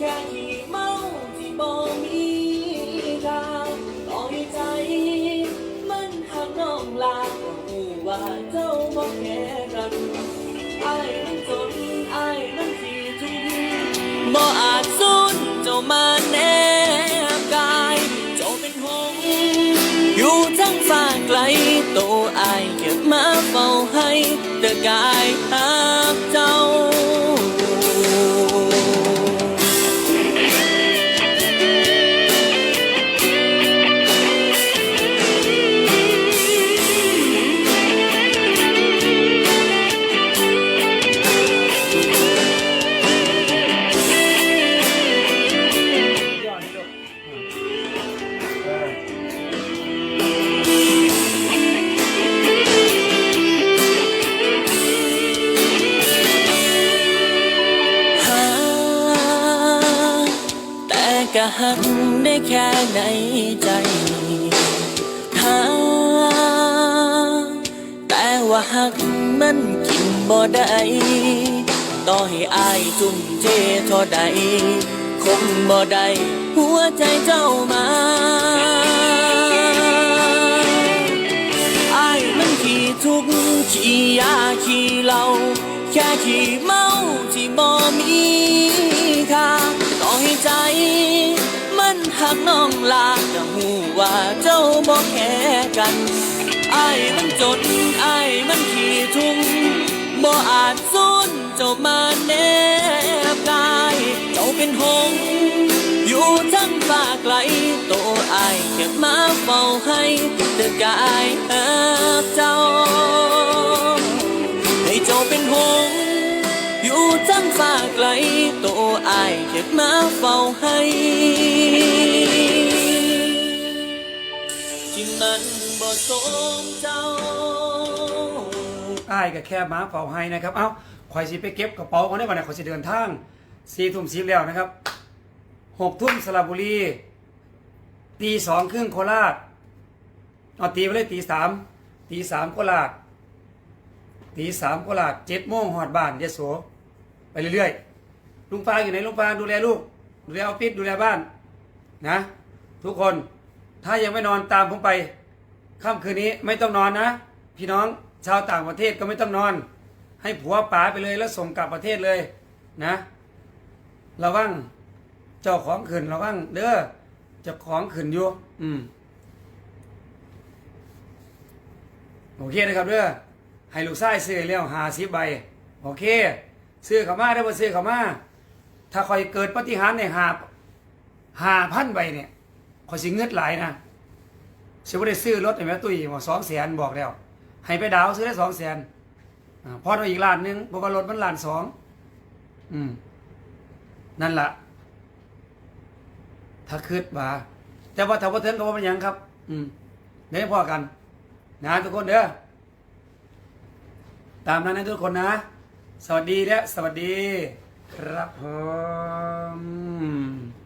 แค่อีกเมาที่บ่มีค่าต่อยใจ มันหักนองลากูว่าเจ้าบ่แค่กันไอมันจนไอมันสีทุ่มบ่อาจสูญเจ้ามาแนบกายเจ้าเป็นหงอยู่ทั้งฟ้าไกลโตไอเก็บมาเฝ้าให้แต่กายหา ก็หักได้แค่ในใจหาแต่ว่าหักมันกินบ่ได้ต่อให้อายทุ่มเทเท่าใด คงบ่ได้หัวใจเจ้ามาอายมันขี้ทุกข์ขี้ยาขี้เหล้าแค่ขี้เมา หักน้องลาก็หูว่าเจ้าบ่แค่กันไอายมันจนอายมันขี้ทุกข์บ่อาจสูญเจ้ามาแนบกายเจ้าเป็นหง อยู่ทั้งฟ้าไกลโตอายเก็บมาเฝ้าให้แต่กายหักเจ้า ให้เจ้าเป็นหง อยู่ทั้งฟ้าไกลโตอายเก็บมาเฝ้าให้ บ่สมเจ้าอ้ายก็แค่ม้าเฝ้าให้นะครับ เอ้าข่อยสิไปเก็บกระเป๋าเขาได้วันไหนข่อยสิเดินทางสี่ทุ่มสิบแล้วนะครับหกทุ่มสระบุรีตีสองครึ่งโคราชเอาตีไปเลยตีสามตีสามโคราชตีสามโคราชเจ็ดโมงหอดบ้านยะโสไปเรื่อยๆลุงฟางอยู่ไหนลุงฟางดูแลลูก ดูแลออฟฟิศดูแลบ้านนะ ทุกคนถ้ายังไม่นอนตามผมไป ค่ำคืนนี้ไม่ต้องนอนนะ พี่น้องชาวต่างประเทศก็ไม่ต้องนอน ให้ผัวป๋าไปเลยแล้วส่งกลับประเทศเลยนะระวังเจ้าของขืนระวังเด้อเจ้าของขืนอยู่ อืมโอเคนะครับเด้อให้ลูกชายซื้อแล้วหาสิบใบโอเค ซื้อเขามาได้บ่ซื้อเขามาถ้าคอยเกิดปฏิหารในหาหาพันใบเนี่ยคอยสิเงืดหลาย นะสิว่าได้ซื้อรถไอ้แม่ตุ้ยมาสองแสนบอกแล้ว ให้ไปดาวซื้อได้สองแสนพอเอาอีกล้านหนึงเพราะว่ารถมันล้านสองอืม นั่นละถ้าคืดว่าแต่ว่าถ้าว่าเทิงก็ว่าเป็นยังครับ อืมเดี๋ยวพอกันนะทุกคนเด้อตามนั้นนะทุกคนนะ สวัสดีและสวัสดี ครับผม